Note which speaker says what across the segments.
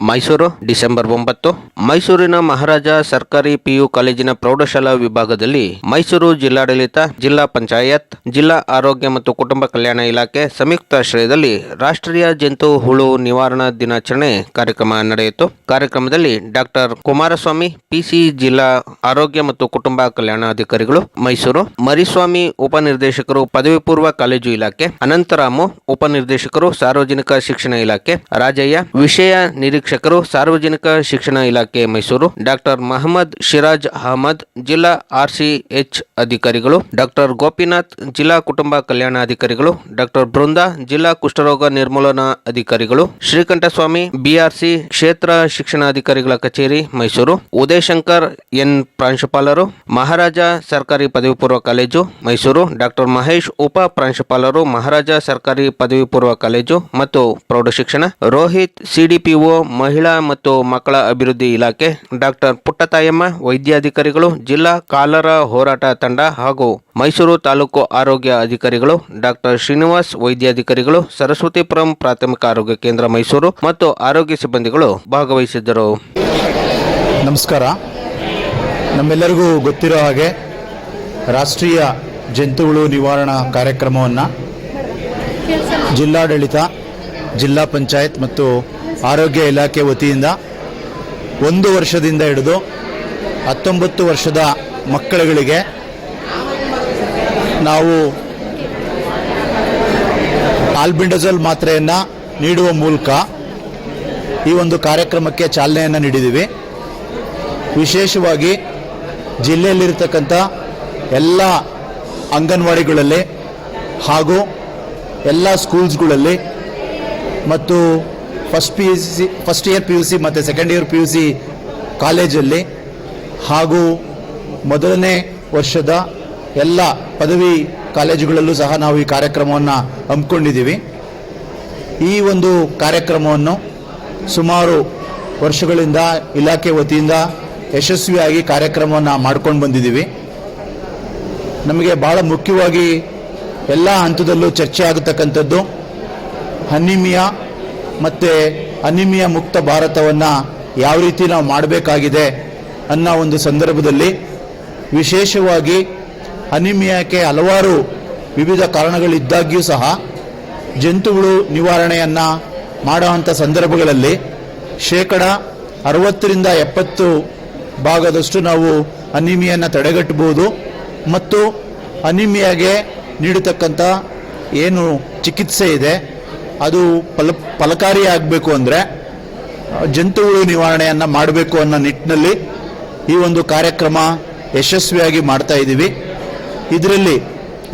Speaker 1: Mysuru, December ಒಂಬತ್ತು. ಮೈಸೂರಿನ ಮಹಾರಾಜ ಸರ್ಕಾರಿ ಪಿಯು ಕಾಲೇಜಿನ ಪ್ರೌಢಶಾಲಾ ವಿಭಾಗದಲ್ಲಿ ಮೈಸೂರು ಜಿಲ್ಲಾಡಳಿತ, ಜಿಲ್ಲಾ ಪಂಚಾಯತ್, ಜಿಲ್ಲಾ ಆರೋಗ್ಯ ಮತ್ತು ಕುಟುಂಬ ಕಲ್ಯಾಣ ಇಲಾಖೆ ಸಂಯುಕ್ತಾಶ್ರಯದಲ್ಲಿ ರಾಷ್ಟ್ರೀಯ ಜಂತು ಹುಳು ನಿವಾರಣಾ ದಿನಾಚರಣೆ ಕಾರ್ಯಕ್ರಮ ನಡೆಯಿತು. ಕಾರ್ಯಕ್ರಮದಲ್ಲಿ ಡಾಕ್ಟರ್ ಕುಮಾರಸ್ವಾಮಿ ಪಿಸಿ ಜಿಲ್ಲಾ ಆರೋಗ್ಯ ಮತ್ತು ಕುಟುಂಬ ಕಲ್ಯಾಣ ಅಧಿಕಾರಿಗಳು ಮೈಸೂರು, ಮರಿಸ್ವಾಮಿ ಉಪನಿರ್ದೇಶಕರು ಪದವಿ ಪೂರ್ವ ಕಾಲೇಜು ಇಲಾಖೆ, ಅನಂತರಾಮು ಉಪನಿರ್ದೇಶಕರು ಸಾರ್ವಜನಿಕ ಶಿಕ್ಷಣ ಇಲಾಖೆ, ರಾಜಯ್ಯ ವಿಷಯ ನಿರೀಕ್ಷಕರು ಸಾರ್ವಜನಿಕ ಶಿಕ್ಷಣ ಇಲಾಖೆ ಮೈಸೂರು ಡಾಕ್ಟರ್ ಮಹಮ್ಮದ್ ಶಿರಾಜ್ ಅಹಮದ್, ಜಿಲ್ಲಾ ಆರ್ಸಿಎಚ್ ಅಧಿಕಾರಿಗಳು ಡಾಕ್ಟರ್ ಗೋಪಿನಾಥ್, ಜಿಲ್ಲಾ ಕುಟುಂಬ ಕಲ್ಯಾಣಾಧಿಕಾರಿಗಳು ಡಾಕ್ಟರ್ ಬೃಂದಾ, ಜಿಲ್ಲಾ ಕುಷ್ಠರೋಗ ನಿರ್ಮೂಲನಾ ಅಧಿಕಾರಿಗಳು, ಶ್ರೀಕಂಠಸ್ವಾಮಿ ಬಿಆರ್ಸಿ ಕ್ಷೇತ್ರ ಶಿಕ್ಷಣಾಧಿಕಾರಿಗಳ ಕಚೇರಿ ಮೈಸೂರು, ಉದಯಶಂಕರ್ ಎನ್. ಪ್ರಾಂಶುಪಾಲರು, ಮಹಾರಾಜ ಸರ್ಕಾರಿ ಪದವಿ ಪೂರ್ವ ಕಾಲೇಜು ಮೈಸೂರು ಡಾಕ್ಟರ್ ಮಹೇಶ್ ಉಪ ಪ್ರಾಂಶುಪಾಲರು, ಮಹಾರಾಜ ಸರ್ಕಾರಿ ಪದವಿ ಪೂರ್ವ ಕಾಲೇಜು ಮತ್ತು ಪ್ರೌಢಶಿಕ್ಷಣ, ರೋಹಿತ್ ಸಿಡಿಪಿಒ ಮಹಿಳಾ ಮತ್ತು ಮಕ್ಕಳ ಅಭಿವೃದ್ಧಿ ಇಲಾಖೆ, ಡಾಕ್ಟರ್ ಪುಟ್ಟತಾಯಮ್ಮ, ವೈದ್ಯಾಧಿಕಾರಿಗಳು, ಜಿಲ್ಲಾ ಕಾಲರ ಹೋರಾಟ ತಂಡ ಹಾಗೂ ಮೈಸೂರು ತಾಲೂಕು ಆರೋಗ್ಯ ಅಧಿಕಾರಿಗಳು, ಡಾಕ್ಟರ್ ಶ್ರೀನಿವಾಸ್, ವೈದ್ಯಾಧಿಕಾರಿಗಳು, ಸರಸ್ವತಿಪುರಂ ಪ್ರಾಥಮಿಕ ಆರೋಗ್ಯ ಕೇಂದ್ರ ಮೈಸೂರು ಮತ್ತು ಆರೋಗ್ಯ ಸಿಬ್ಬಂದಿಗಳು ಭಾಗವಹಿಸಿದ್ದರು.
Speaker 2: ನಮಸ್ಕಾರ. ನಮ್ಮೆಲ್ಲರಿಗೂ ಗೊತ್ತಿರೋ ಹಾಗೆ ರಾಷ್ಟ್ರೀಯ ಜಂತುಹುಳು ನಿವಾರಣಾ ಕಾರ್ಯಕ್ರಮವನ್ನು ಜಿಲ್ಲಾಡಳಿತ, ಜಿಲ್ಲಾ ಪಂಚಾಯತ್ ಮತ್ತು ಆರೋಗ್ಯ ಇಲಾಖೆ ವತಿಯಿಂದ ಒಂದು ವರ್ಷದಿಂದ ಹಿಡಿದು ಹತ್ತೊಂಬತ್ತು ವರ್ಷದ ಮಕ್ಕಳುಗಳಿಗೆ ನಾವು ಆಲ್ಬಿಂಡಜೋಲ್ ಮಾತ್ರೆಯನ್ನು ನೀಡುವ ಮೂಲಕ ಈ ಒಂದು ಕಾರ್ಯಕ್ರಮಕ್ಕೆ ಚಾಲನೆಯನ್ನು ನೀಡಿದ್ದೀವಿ. ವಿಶೇಷವಾಗಿ ಜಿಲ್ಲೆಯಲ್ಲಿರತಕ್ಕಂಥ ಎಲ್ಲ ಅಂಗನವಾಡಿಗಳಲ್ಲಿ ಹಾಗೂ ಎಲ್ಲ ಸ್ಕೂಲ್ಸ್ಗಳಲ್ಲಿ ಮತ್ತು first P U C first year P U C ಮತ್ತು second year P U C ಕಾಲೇಜಲ್ಲಿ ಹಾಗೂ ಮೊದಲನೇ ವರ್ಷದ ಎಲ್ಲ ಪದವಿ ಕಾಲೇಜುಗಳಲ್ಲೂ ಸಹ ನಾವು ಈ ಕಾರ್ಯಕ್ರಮವನ್ನು ಹಮ್ಮಿಕೊಂಡಿದ್ದೀವಿ. ಈ ಒಂದು ಕಾರ್ಯಕ್ರಮವನ್ನು ಸುಮಾರು ವರ್ಷಗಳಿಂದ ಇಲಾಖೆ ವತಿಯಿಂದ ಯಶಸ್ವಿಯಾಗಿ ಕಾರ್ಯಕ್ರಮವನ್ನು ಮಾಡ್ಕೊಂಡು ಬಂದಿದ್ದೀವಿ. ನಮಗೆ ಭಾಳ ಮುಖ್ಯವಾಗಿ ಎಲ್ಲ ಹಂತದಲ್ಲೂ ಚರ್ಚೆ ಆಗತಕ್ಕಂಥದ್ದು ಅನಿಮಿಯಾ ಮತ್ತು ಅನಿಮಿಯ ಮುಕ್ತ ಭಾರತವನ್ನು ಯಾವ ರೀತಿ ನಾವು ಮಾಡಬೇಕಾಗಿದೆ ಅನ್ನೋ ಒಂದು ಸಂದರ್ಭದಲ್ಲಿ ವಿಶೇಷವಾಗಿ ಅನಿಮಿಯಾಕ್ಕೆ ಹಲವಾರು ವಿವಿಧ ಕಾರಣಗಳಿದ್ದಾಗ್ಯೂ ಸಹ ಜಂತುಗಳು ನಿವಾರಣೆಯನ್ನು ಮಾಡುವಂಥ ಸಂದರ್ಭಗಳಲ್ಲಿ ಶೇಕಡ ಅರವತ್ತರಿಂದ ಎಪ್ಪತ್ತು ಭಾಗದಷ್ಟು ನಾವು ಅನಿಮಿಯನ್ನು ತಡೆಗಟ್ಟಬಹುದು ಮತ್ತು ಅನಿಮಿಯಾಗೆ ನೀಡತಕ್ಕಂಥ ಏನು ಚಿಕಿತ್ಸೆ ಇದೆ ಅದು ಫಲ ಫಲಕಾರಿಯಾಗಬೇಕು ಅಂದರೆ ಜಂತುಹುಳು ನಿವಾರಣೆಯನ್ನು ಮಾಡಬೇಕು ಅನ್ನೋ ನಿಟ್ಟಿನಲ್ಲಿ ಈ ಒಂದು ಕಾರ್ಯಕ್ರಮ ಯಶಸ್ವಿಯಾಗಿ ಮಾಡ್ತಾ ಇದ್ದೀವಿ ಇದರಲ್ಲಿ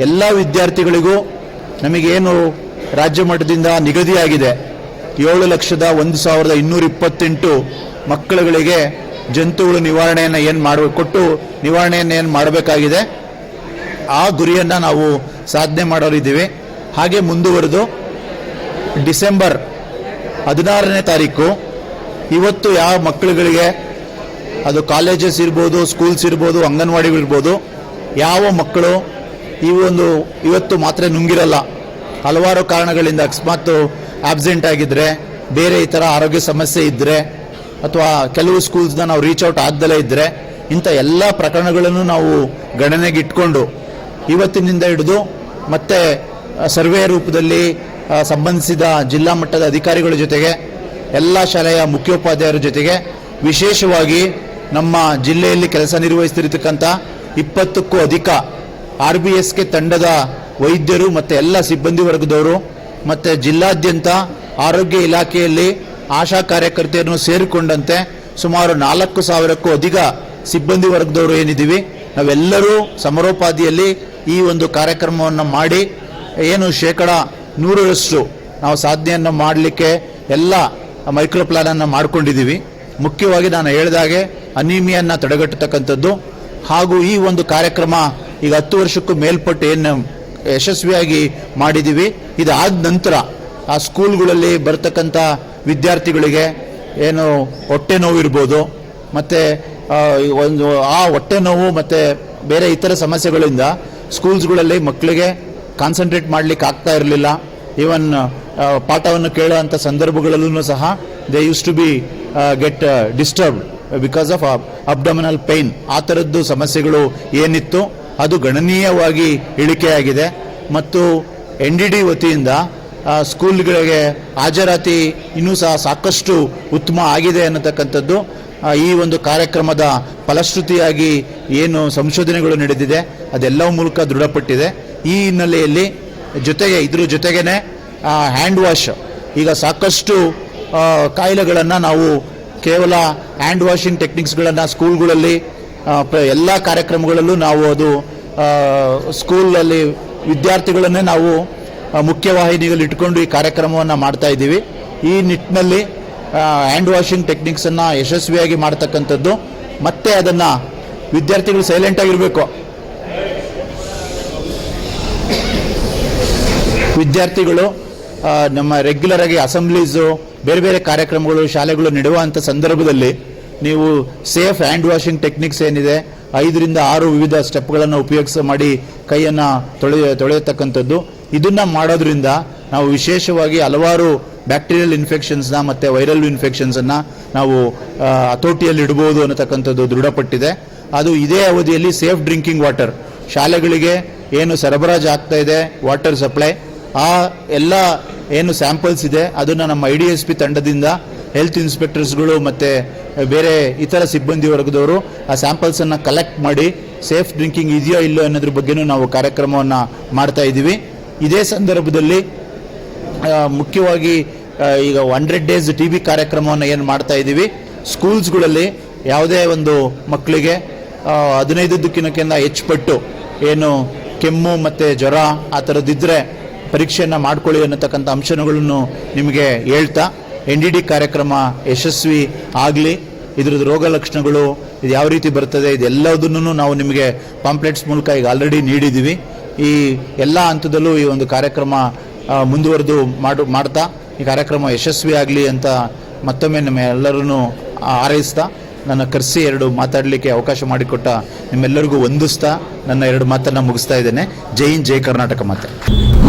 Speaker 2: ಎಲ್ಲ ವಿದ್ಯಾರ್ಥಿಗಳಿಗೂ ನಮಗೇನು ರಾಜ್ಯ ಮಟ್ಟದಿಂದ ನಿಗದಿಯಾಗಿದೆ, ಏಳು ಲಕ್ಷದ ಒಂದು ಸಾವಿರದ ಇನ್ನೂರ ಇಪ್ಪತ್ತೆಂಟು ಮಕ್ಕಳುಗಳಿಗೆ ಜಂತುಗಳು ನಿವಾರಣೆಯನ್ನು ಏನು ಮಾಡ ಕೊಟ್ಟು ನಿವಾರಣೆಯನ್ನು ಏನು ಮಾಡಬೇಕಾಗಿದೆ, ಆ ಗುರಿಯನ್ನು ನಾವು ಸಾಧನೆ ಮಾಡೋರಿದ್ದೀವಿ. ಹಾಗೆ ಮುಂದುವರೆದು ಡಿಸೆಂಬರ್ ಹದಿನಾರನೇ ತಾರೀಕು, ಇವತ್ತು ಯಾವ ಮಕ್ಕಳುಗಳಿಗೆ, ಅದು ಕಾಲೇಜಸ್ ಇರ್ಬೋದು, ಸ್ಕೂಲ್ಸ್ ಇರ್ಬೋದು ಅಂಗನವಾಡಿಗಳಿರ್ಬೋದು ಯಾವ ಮಕ್ಕಳು ಈ ಒಂದು ಇವತ್ತು ಮಾತ್ರ ನುಂಗಿರಲ್ಲ, ಹಲವಾರು ಕಾರಣಗಳಿಂದ ಅಕಸ್ಮಾತ್ ಆಬ್ಸೆಂಟ್ ಆಗಿದ್ರೆ, ಬೇರೆ ಈ ಥರ ಆರೋಗ್ಯ ಸಮಸ್ಯೆ ಇದ್ದರೆ ಅಥವಾ ಕೆಲವು ಸ್ಕೂಲ್ಸ್ನ ನಾವು ರೀಚ್ ಔಟ್ ಆಗ್ದಲೇ ಇದ್ದರೆ ಇಂಥ ಎಲ್ಲ ಪ್ರಕರಣಗಳನ್ನು ನಾವು ಗಣನೆಗೆ ಇಟ್ಕೊಂಡು, ಇವತ್ತಿನಿಂದ ಹಿಡಿದು ಮತ್ತೆ ಸರ್ವೆ ರೂಪದಲ್ಲಿ ಸಂಬಂಧಿಸಿದ ಜಿಲ್ಲಾ ಮಟ್ಟದ ಅಧಿಕಾರಿಗಳ ಜೊತೆಗೆ, ಎಲ್ಲ ಶಾಲೆಯ ಮುಖ್ಯೋಪಾಧ್ಯಾಯರ ಜೊತೆಗೆ ವಿಶೇಷವಾಗಿ ನಮ್ಮ ಜಿಲ್ಲೆಯಲ್ಲಿ ಕೆಲಸ ನಿರ್ವಹಿಸ್ತಿರ್ತಕ್ಕಂಥ ಇಪ್ಪತ್ತಕ್ಕೂ ಅಧಿಕ ಆರ್ ಬಿ ಎಸ್ಗೆ ತಂಡದ ವೈದ್ಯರು ಮತ್ತು ಎಲ್ಲ ಸಿಬ್ಬಂದಿ ವರ್ಗದವರು ಮತ್ತು ಜಿಲ್ಲಾದ್ಯಂತ ಆರೋಗ್ಯ ಇಲಾಖೆಯಲ್ಲಿ ಆಶಾ ಕಾರ್ಯಕರ್ತೆಯನ್ನು ಸೇರಿಕೊಂಡಂತೆ ಸುಮಾರು ನಾಲ್ಕು ಸಾವಿರಕ್ಕೂ ಅಧಿಕ ಸಿಬ್ಬಂದಿ ವರ್ಗದವರು ಏನಿದ್ದೀವಿ, ನಾವೆಲ್ಲರೂ ಸಮರೋಪಾದಿಯಲ್ಲಿ ಈ ಒಂದು ಕಾರ್ಯಕ್ರಮವನ್ನು ಮಾಡಿ, ಏನು ಶೇಕಡ ನೂರರಷ್ಟು ನಾವು ಸಾಧನೆಯನ್ನು ಮಾಡಲಿಕ್ಕೆ ಎಲ್ಲ ಮೈಕ್ರೋ ಪ್ಲಾನನ್ನು ಮಾಡಿಕೊಂಡಿದ್ದೀವಿ. ಮುಖ್ಯವಾಗಿ ನಾನು ಹೇಳಿದಾಗೆ ಅನೀಮಿಯನ್ನು ತಡೆಗಟ್ಟತಕ್ಕಂಥದ್ದು ಹಾಗೂ ಈ ಒಂದು ಕಾರ್ಯಕ್ರಮ ಈಗ ಹತ್ತು ವರ್ಷಕ್ಕೂ ಮೇಲ್ಪಟ್ಟು ಏನು ಯಶಸ್ವಿಯಾಗಿ ಮಾಡಿದ್ದೀವಿ. ಇದಾದ ನಂತರ ಆ ಸ್ಕೂಲ್ಗಳಲ್ಲಿ ಬರ್ತಕ್ಕಂಥ ವಿದ್ಯಾರ್ಥಿಗಳಿಗೆ ಏನು ಹೊಟ್ಟೆ ನೋವು ಇರ್ಬೋದು, ಮತ್ತು ಒಂದು ಆ ಹೊಟ್ಟೆ ನೋವು ಮತ್ತು ಬೇರೆ ಇತರ ಸಮಸ್ಯೆಗಳಿಂದ ಸ್ಕೂಲ್ಸ್ಗಳಲ್ಲಿ ಮಕ್ಕಳಿಗೆ ಕಾನ್ಸಂಟ್ರೇಟ್ ಮಾಡಲಿಕ್ಕೆ ಆಗ್ತಾ ಇರಲಿಲ್ಲ. ಈವನ್ ಪಾಠವನ್ನು ಕೇಳುವಂಥ ಸಂದರ್ಭಗಳಲ್ಲೂ ಸಹ they use to be get disturbed because of abdominal pain ಆ ಥರದ್ದು ಸಮಸ್ಯೆಗಳು ಏನಿತ್ತು? ಅದು ಗಣನೀಯವಾಗಿ ಇಳಿಕೆಯಾಗಿದೆ. ಮತ್ತು ಎನ್ ಡಿ ಡಿ ವತಿಯಿಂದ ಸ್ಕೂಲ್ಗಳಿಗೆ ಹಾಜರಾತಿ ಇನ್ನೂ ಸಹ ಸಾಕಷ್ಟು ಉತ್ತಮ ಆಗಿದೆ ಅನ್ನತಕ್ಕಂಥದ್ದು ಈ ಒಂದು ಕಾರ್ಯಕ್ರಮದ ಫಲಶ್ರುತಿಯಾಗಿ ಏನು ಸಂಶೋಧನೆಗಳು ನಡೆದಿದೆ, ಅದೆಲ್ಲವೂ ಮೂಲಕ ದೃಢಪಟ್ಟಿದೆ. ಈ ಹಿನ್ನೆಲೆಯಲ್ಲಿ ಜೊತೆಗೆ, ಇದ್ರ ಜೊತೆಗೇನೆ ಹ್ಯಾಂಡ್ ವಾಶ್ ಈಗ ಸಾಕಷ್ಟು ಕಾಯಿಲೆಗಳನ್ನು ನಾವು ಕೇವಲ ಹ್ಯಾಂಡ್ ವಾಷಿಂಗ್ ಟೆಕ್ನಿಕ್ಸ್ಗಳನ್ನು ಸ್ಕೂಲ್ಗಳಲ್ಲಿ ಎಲ್ಲ ಕಾರ್ಯಕ್ರಮಗಳಲ್ಲೂ ನಾವು ಅದು ಸ್ಕೂಲಲ್ಲಿ ವಿದ್ಯಾರ್ಥಿಗಳನ್ನೇ ನಾವು ಮುಖ್ಯವಾಹಿನಿಗಳು ಇಟ್ಕೊಂಡು ಈ ಕಾರ್ಯಕ್ರಮವನ್ನು ಮಾಡ್ತಾ ಇದ್ದೀವಿ. ಈ ನಿಟ್ಟಿನಲ್ಲಿ ಹ್ಯಾಂಡ್ ವಾಷಿಂಗ್ ಟೆಕ್ನಿಕ್ಸನ್ನು ಯಶಸ್ವಿಯಾಗಿ ಮಾಡ್ತಕ್ಕಂಥದ್ದು. ಮತ್ತೆ ಅದನ್ನು ವಿದ್ಯಾರ್ಥಿಗಳು ಸೈಲೆಂಟ್ ವಿದ್ಯಾರ್ಥಿಗಳು ನಮ್ಮ ರೆಗ್ಯುಲರ್ ಆಗಿ ಅಸೆಂಬ್ಲೀಸು ಬೇರೆ ಬೇರೆ ಕಾರ್ಯಕ್ರಮಗಳು, ಶಾಲೆಗಳು ನಡೆಯುವಂಥ ಸಂದರ್ಭದಲ್ಲಿ ನೀವು ಸೇಫ್ ಹ್ಯಾಂಡ್ ವಾಷಿಂಗ್ ಟೆಕ್ನಿಕ್ಸ್ ಏನಿದೆ, ಐದರಿಂದ ಆರು ವಿವಿಧ ಸ್ಟೆಪ್ಗಳನ್ನು ಉಪಯೋಗಿಸ ಮಾಡಿ ಕೈಯನ್ನು ತೊಳೆಯ ತೊಳೆಯತಕ್ಕಂಥದ್ದು. ಇದನ್ನು ಮಾಡೋದ್ರಿಂದ ನಾವು ವಿಶೇಷವಾಗಿ ಹಲವಾರು ಬ್ಯಾಕ್ಟೀರಿಯಲ್ ಇನ್ಫೆಕ್ಷನ್ಸ್ನ ಮತ್ತು ವೈರಲ್ ಇನ್ಫೆಕ್ಷನ್ಸನ್ನು ನಾವು ಹತೋಟಿಯಲ್ಲಿಡ್ಬೋದು ಅನ್ನತಕ್ಕಂಥದ್ದು ದೃಢಪಟ್ಟಿದೆ. ಅದು ಇದೇ ಅವಧಿಯಲ್ಲಿ ಸೇಫ್ ಡ್ರಿಂಕಿಂಗ್ ವಾಟರ್ ಶಾಲೆಗಳಿಗೆ ಏನು ಸರಬರಾಜು ಆಗ್ತಾ ಇದೆ ವಾಟರ್ ಸಪ್ಲೈ ಆ ಎಲ್ಲ ಏನು ಸ್ಯಾಂಪಲ್ಸ್ ಇದೆ, ಅದನ್ನು ನಮ್ಮ ಐ ಡಿ ಎಸ್ ಪಿ ತಂಡದಿಂದ ಹೆಲ್ತ್ ಇನ್ಸ್ಪೆಕ್ಟರ್ಸ್ಗಳು ಮತ್ತು ಬೇರೆ ಇತರ ಸಿಬ್ಬಂದಿ ವರ್ಗದವರು ಆ ಸ್ಯಾಂಪಲ್ಸನ್ನು ಕಲೆಕ್ಟ್ ಮಾಡಿ ಸೇಫ್ ಡ್ರಿಂಕಿಂಗ್ ಇದೆಯೋ ಇಲ್ಲೋ ಅನ್ನೋದ್ರ ಬಗ್ಗೆನೂ ನಾವು ಕಾರ್ಯಕ್ರಮವನ್ನು ಮಾಡ್ತಾ ಇದ್ದೀವಿ. ಇದೇ ಸಂದರ್ಭದಲ್ಲಿ ಮುಖ್ಯವಾಗಿ ಈಗ ಹಂಡ್ರೆಡ್ ಡೇಸ್ ಟಿ ವಿ ಕಾರ್ಯಕ್ರಮವನ್ನು ಏನು ಮಾಡ್ತಾ ಇದ್ದೀವಿ. ಸ್ಕೂಲ್ಸ್ಗಳಲ್ಲಿ ಯಾವುದೇ ಒಂದು ಮಕ್ಕಳಿಗೆ ಹದಿನೈದು ದಿಕ್ಕಿನಕ್ಕಿಂತ ಹೆಚ್ಚು ಪಟ್ಟು ಏನು ಕೆಮ್ಮು ಮತ್ತು ಜ್ವರ ಆ ಥರದ್ದಿದ್ದರೆ ಪರೀಕ್ಷೆಯನ್ನು ಮಾಡ್ಕೊಳ್ಳಿ ಅನ್ನತಕ್ಕಂಥ ಅಂಶಗಳನ್ನು ನಿಮಗೆ ಹೇಳ್ತಾ ಎನ್ ಡಿ ಡಿ ಕಾರ್ಯಕ್ರಮ ಯಶಸ್ವಿ ಆಗಲಿ, ಇದ್ರದ್ದು ರೋಗ ಲಕ್ಷಣಗಳು ಇದು ಯಾವ ರೀತಿ ಬರ್ತದೆ, ಇದೆಲ್ಲದನ್ನು ನಾವು ನಿಮಗೆ ಪಾಂಪ್ಲೆಟ್ಸ್ ಮೂಲಕ ಈಗ ಆಲ್ರೆಡಿ ನೀಡಿದ್ದೀವಿ ಈ ಎಲ್ಲ ಹಂತದಲ್ಲೂ ಈ ಒಂದು ಕಾರ್ಯಕ್ರಮ ಮುಂದುವರೆದು ಮಾಡು, ಮಾಡ್ತಾ, ಈ ಕಾರ್ಯಕ್ರಮ ಯಶಸ್ವಿ ಆಗಲಿ ಅಂತ ಮತ್ತೊಮ್ಮೆ ನಮ್ಮ ಎಲ್ಲರನ್ನು ಹಾರೈಸ್ತಾ, ನನ್ನ ಕರೆಸಿ ಎರಡು ಮಾತಾಡಲಿಕ್ಕೆ ಅವಕಾಶ ಮಾಡಿಕೊಟ್ಟ ನಿಮ್ಮೆಲ್ಲರಿಗೂ ಹೊಂದಿಸ್ತಾ ನನ್ನ ಎರಡು ಮಾತನ್ನು ಮುಗಿಸ್ತಾ ಇದ್ದೇನೆ. ಜೈ ಹಿಂದ್, ಜೈ ಕರ್ನಾಟಕ ಮಾತೆ.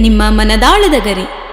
Speaker 3: ನಿಮ್ಮ ಮನದಾಳದ ಗರಿ.